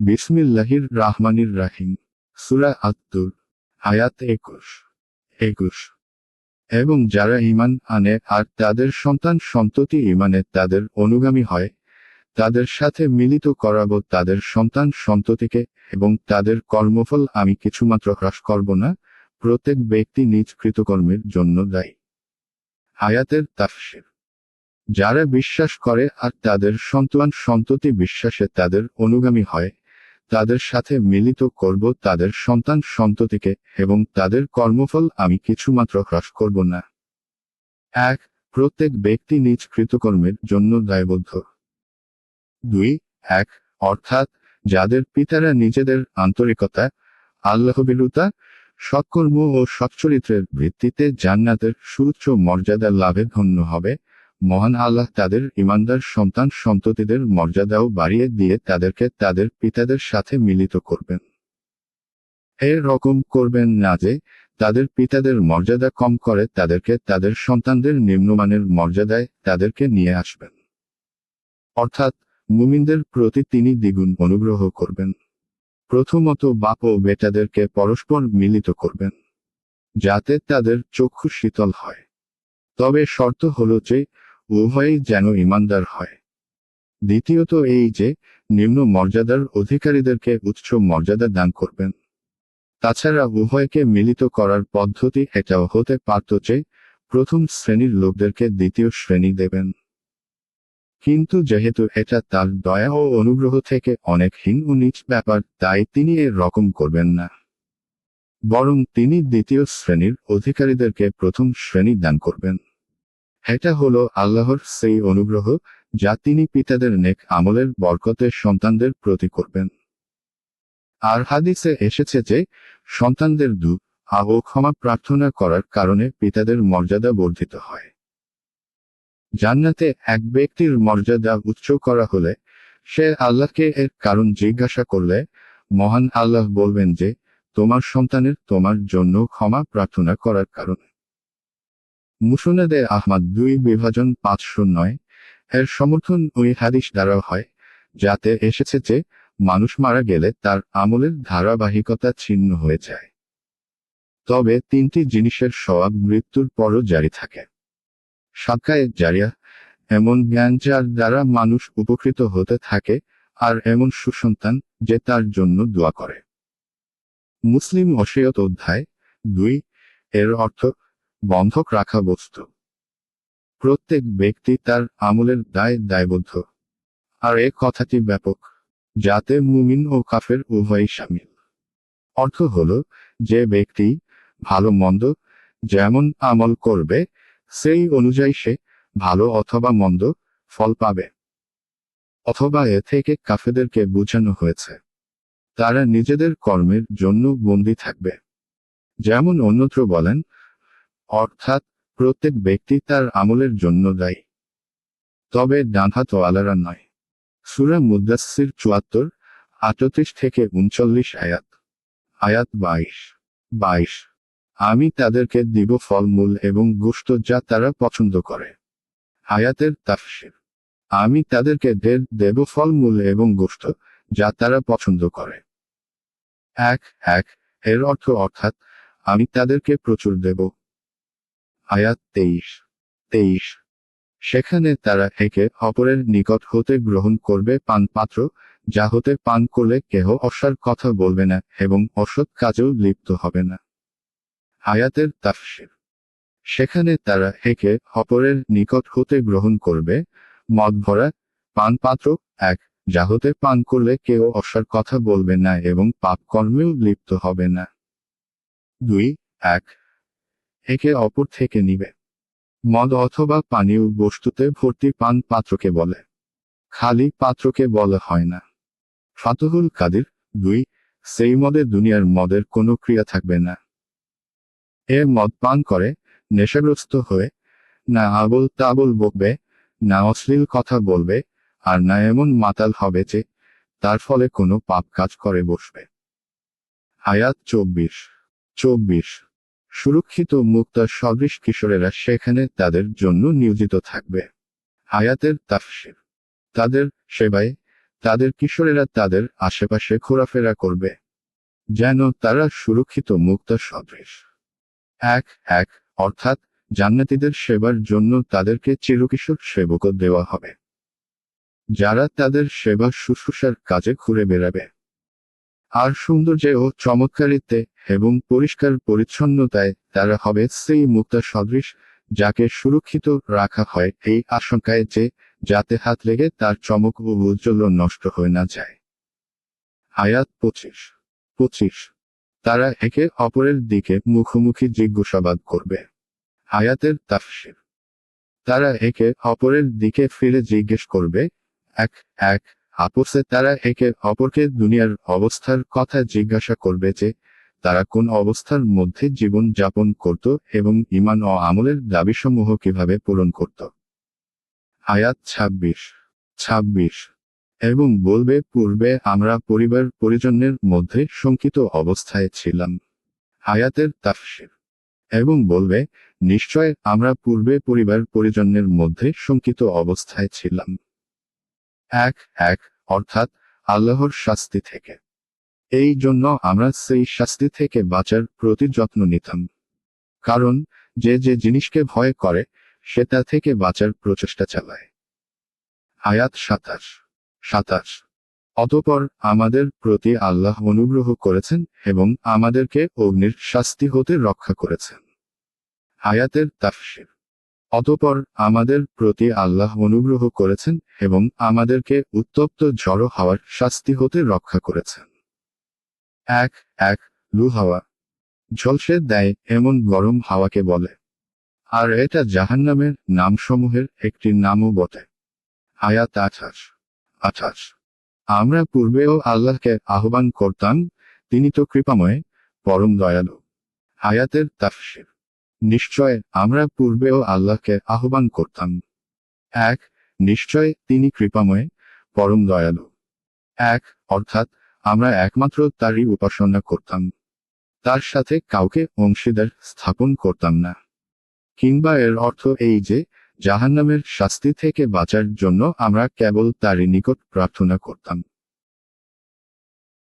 বিসমিল্লাহির রাহমানির রাহিম। সুরা আত্তুর, আয়াত একুশ। একুশ। এবং যারা ইমান আনে আর তাদের সন্তান সন্ততি ঈমানে তাদের অনুগামী হয়, তাদের সাথে মিলিত করাবো তাদের সন্তান সন্ততিকে এবং তাদের কর্মফল আমি কিছুমাত্র হ্রাস করব না, প্রত্যেক ব্যক্তি নিজ কৃতকর্মের জন্য দায়ী। আয়াতের তাফসির। যারা বিশ্বাস করে আর তাদের সন্তান সন্ততি বিশ্বাসে তাদের অনুগামী হয় তাদের সাথে মিলিত করব তাদের সন্তান সন্ততিকে এবং তাদের কর্মফল আমি কিছুমাত্র হ্রাস করব না। এক, প্রত্যেক ব্যক্তি নিজ কৃতকর্মের জন্য দায়বদ্ধ। দুই, এক, অর্থাৎ যাদের পিতারা নিজেদের আন্তরিকতা আল্লাহবিরুতা সৎকর্ম ও সচ্চরিত্রের ভিত্তিতে জান্নাতের সুউচ্চ মর্যাদা লাভে ধন্য হবে মহান আল্লাহ তাদের ইমানদার সন্তান সন্ততিদের মর্যাদাও বাড়িয়ে দিয়ে তাদেরকে তাদের পিতাদের সাথে মিলিত করবেন। এর রকম করবেন না যে, তাদের পিতাদের মর্যাদা কম করে তাদেরকে তাদের সন্তানদের নিম্নমানের মর্যাদায় তাদেরকে নিয়ে আসবেন। অর্থাৎ, মুমিনদের প্রতি তিনি দ্বিগুণ অনুগ্রহ করবেন। প্রথমত বাপ ও বেটাদেরকে পরস্পর মিলিত করবেন, যাতে তাদের চক্ষু শীতল হয়। তবে শর্ত হল যে উভয়ই যেন ইমানদার হয়। দ্বিতীয়ত এই যে, নিম্ন মর্যাদার অধিকারীদেরকে উচ্চ মর্যাদা দান করবেন। তাছাড়া উভয়কে মিলিত করার পদ্ধতি এটাও হতে পারত যে, প্রথম শ্রেণির লোকদেরকে দ্বিতীয় শ্রেণি দেবেন। কিন্তু যেহেতু এটা তার দয়া ও অনুগ্রহ থেকে অনেক হীন ও নিচ ব্যাপার, তাই তিনি এর রকম করবেন না। বরং তিনি দ্বিতীয় শ্রেণির অধিকারীদেরকে প্রথম শ্রেণি দান করবেন। এটা হলো আল্লাহর সেই অনুগ্রহ, যা তিনি পিতাদের নেক আমলের বরকতে সন্তানদের প্রতি করবেন। আর হাদিসে এসেছে যে, সন্তানদের দু ও ক্ষমা প্রার্থনা করার কারণে পিতাদের মর্যাদা বর্ধিত হয়। জান্নাতে এক ব্যক্তির মর্যাদা উচ্চ করা হলে, সে আল্লাহকে এর কারণ জিজ্ঞাসা করলে, মহান আল্লাহ বলবেন যে, তোমার সন্তানের তোমার জন্য ক্ষমা প্রার্থনা করার কারণে। মুসনাদে আহমাদ দুই বিভাজন পাঁচশো নয় এর সমর্থন ওই হাদিস দ্বারা হয়, যাতে এসেছে যে মানুষ মারা গেলে তার আমলের ধারাবাহিকতা ছিন্ন হয়ে যায়। তবে তিনটি জিনিসের স্বভাব মৃত্যুর পরও জারি থাকে। সাক্ষায় জারিয়া, এমন জ্ঞান যার দ্বারা মানুষ উপকৃত হতে থাকে, আর এমন সুসন্তান যে তার জন্য দোয়া করে। মুসলিম অসিয়ত অধ্যায় দুই এর অর্থ বন্ধক রাখা বস্তু। প্রত্যেক ব্যক্তি তার আমলের দায় দায়বদ্ধ। আর এ কথাটি ব্যাপক, যাতে মুমিন ও কাফের উভয়ই সামিল। অর্থ হল, যে ব্যক্তি ভালো মন্দ যেমন আমল করবে, সেই অনুযায়ী সে ভালো অথবা মন্দ ফল পাবে। অথবা এ থেকে কাফেদেরকে বোঝানো হয়েছে, তারা নিজেদের কর্মের জন্য বন্দী থাকবে। যেমন অন্যত্র বলেন অর্থাৎ প্রত্যেক ব্যক্তি তার আমলের জন্য দায়ী। তবে ডানহাত আলারা নয়। সুরা মুদাসির চুয়াত্তর, আটত্রিশ থেকে উনচল্লিশ আয়াত। আয়াত বাইশ। বাইশ। আমি তাদেরকে দিব ফলমূল এবং গোস্ত যা তারা পছন্দ করে। আয়াতের তাফসির। আমি তাদেরকে দের দেব ফলমূল এবং গোস্ত যা তারা পছন্দ করে। এক এক, এর অর্থ অর্থাৎ আমি তাদেরকে প্রচুর দেব। আয়াত তেইশ তেইশ। সেখানে তারা একে অপরের নিকট হতে গ্রহণ করবে পান পাত্র যা হতে পান করলে কেহ অসার কথা বলবে না এবং অসৎ কাজেও লিপ্ত হবে না। আয়াতের তাফসির। সেখানে তারা একে অপরের নিকট হতে গ্রহণ করবে মদ ভরা পান পাত্র এক, যা হতে পান করলে কেউ অসার কথা বলবে না এবং পাপ কর্মেও লিপ্ত হবে না। দুই, এক একে অপর থেকে নিবে। মদ অথবা পানীয় বস্তুতে ভর্তি পান পাত্রকে বলে। খালি পাত্রকে বলা হয় না। ফাতহুল কাদির দুই, সেই মদে দুনিয়ার মদের কোনো ক্রিয়া থাকবে না। এ মদ পান করে, নেশাগ্রস্ত হয়ে, না আবল তাবল বকবে, না অশ্লীল কথা বলবে, আর না এমন মাতাল হবে যে, তার ফলে কোনো পাপ কাজ করে বসবে। আয়াত চব্বিশ চব্বিশ। সুরক্ষিত মুক্তা সদৃশ কিশোরেরা সেখানে তাদের জন্য নিয়োজিত থাকবে। আয়াতের তাফসির। তাদের সেবায় তাদের কিশোরেরা তাদের আশেপাশে ঘোরাফেরা করবে। যেন তারা সুরক্ষিত মুক্ত সদৃশ। এক এক, অর্থাৎ জান্নাতীদের সেবার জন্য তাদেরকে চিরকিশোর সেবক দেওয়া হবে। যারা তাদের সেবা শুশ্রূষার কাজে ঘুরে বেড়াবে। আর সৌন্দর্যে ও চমৎকারিত্বে এবং পরিষ্কার পরিচ্ছন্নতায় তারা হবে সেই মুক্তা সদৃশ যাকে সুরক্ষিত রাখা হয় এই আশঙ্কায় যে যাতে হাত লেগে তার চমক ও উজ্জ্বল নষ্ট হয়ে না যায়। আয়াত পঁচিশ। পঁচিশ। তারা একে অপরের দিকে মুখোমুখি জিজ্ঞাসাবাদ করবে। আয়াতের তাফসির। তারা একে অপরের দিকে ফিরে জিজ্ঞেস করবে, এক এক আপোসে তারা একে অপরকে দুনিয়ার অবস্থার কথা জিজ্ঞাসা করবে যে, তারা কোন অবস্থার মধ্যে জীবন যাপন করত এবং ইমান ও আমলের দাবিসমূহ কীভাবে পূরণ করত। আয়াত ছাব্বিশ ছাব্বিশ। এবং বলবে, পূর্বে আমরা পরিবার পরিজনের মধ্যে শঙ্কিত অবস্থায় ছিলাম। আয়াতের তাফসির। এবং বলবে, নিশ্চয় আমরা পূর্বে পরিবার পরিজনের মধ্যে শঙ্কিত অবস্থায় ছিলাম। এক এক, অর্থাৎ আল্লাহর শাস্তি থেকে। এই জন্য আমরা সেই শাস্তি থেকে বাঁচার প্রতি যত্ন নিতাম। কারণ যে যে জিনিসকে ভয় করে সেটা থেকে বাঁচার প্রচেষ্টা চালায়। আয়াত সাতাশ। সাতাশ। অতপর আমাদের প্রতি আল্লাহ অনুগ্রহ করেছেন এবং আমাদেরকে অগ্নির শাস্তি হতে রক্ষা করেছেন। আয়াতের তাফসির। অতপর আমাদের প্রতি আল্লাহ অনুগ্রহ করেছেন এবং আমাদেরকে উত্তপ্ত ঝড়ো হাওয়ার শাস্তি হতে রক্ষা করেছেন। এক এক, লু হাওয়া। ঝলসে দেয় এমন গরম হাওয়াকে বলে। আর এটা জাহান্নামের নামসমূহের একটি নামও বটে। আয়াত আঠাশ। আঠাশ। আমরা পূর্বেও আল্লাহকে আহ্বান করতাম, তিনি তো কৃপাময়, পরম দয়ালু। আয়াতের তাফসির। নিশ্চয় আমরা পূর্বেও আল্লাহকে আহ্বান করতাম। এক, নিশ্চয় তিনি কৃপাময়, পরম দয়ালু। এক, অর্থাৎ আমরা একমাত্র তারই উপাসনা করতাম। তার সাথে কাউকে অংশীদার স্থাপন করতাম না। কিংবা এর অর্থ এই যে, জাহান্নামের শাস্তি থেকে বাঁচার জন্য আমরা কেবল তারই নিকট প্রার্থনা করতাম।